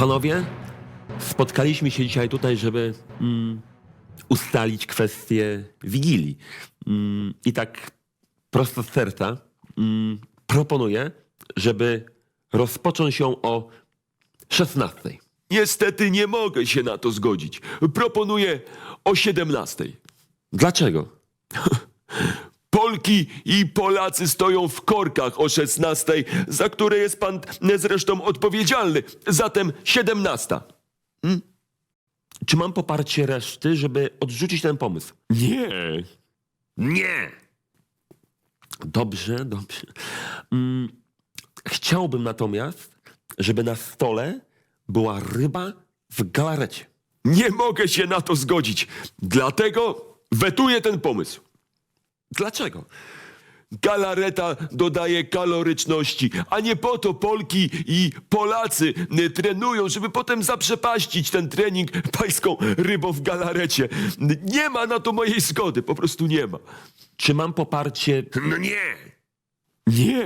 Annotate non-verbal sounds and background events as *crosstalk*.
Panowie, spotkaliśmy się dzisiaj tutaj, żeby mm, ustalić kwestię Wigilii. Mm, I tak prosto z serca mm, proponuję, żeby rozpocząć ją o 16. Niestety nie mogę się na to zgodzić. Proponuję o 17. Dlaczego? *laughs* Polki i Polacy stoją w korkach o 16, za które jest pan zresztą odpowiedzialny. Zatem 17. Czy mam poparcie reszty, żeby odrzucić ten pomysł? Nie. Nie! Dobrze, dobrze. Mm, chciałbym natomiast, żeby na stole była ryba w galarecie. Nie mogę się na to zgodzić. Dlatego wetuję ten pomysł. Dlaczego? Galareta dodaje kaloryczności, a nie po to Polki i Polacy trenują, żeby potem zaprzepaścić ten trening pańską rybą w galarecie. Nie ma na to mojej zgody, po prostu nie ma. Czy mam poparcie? No nie. Nie.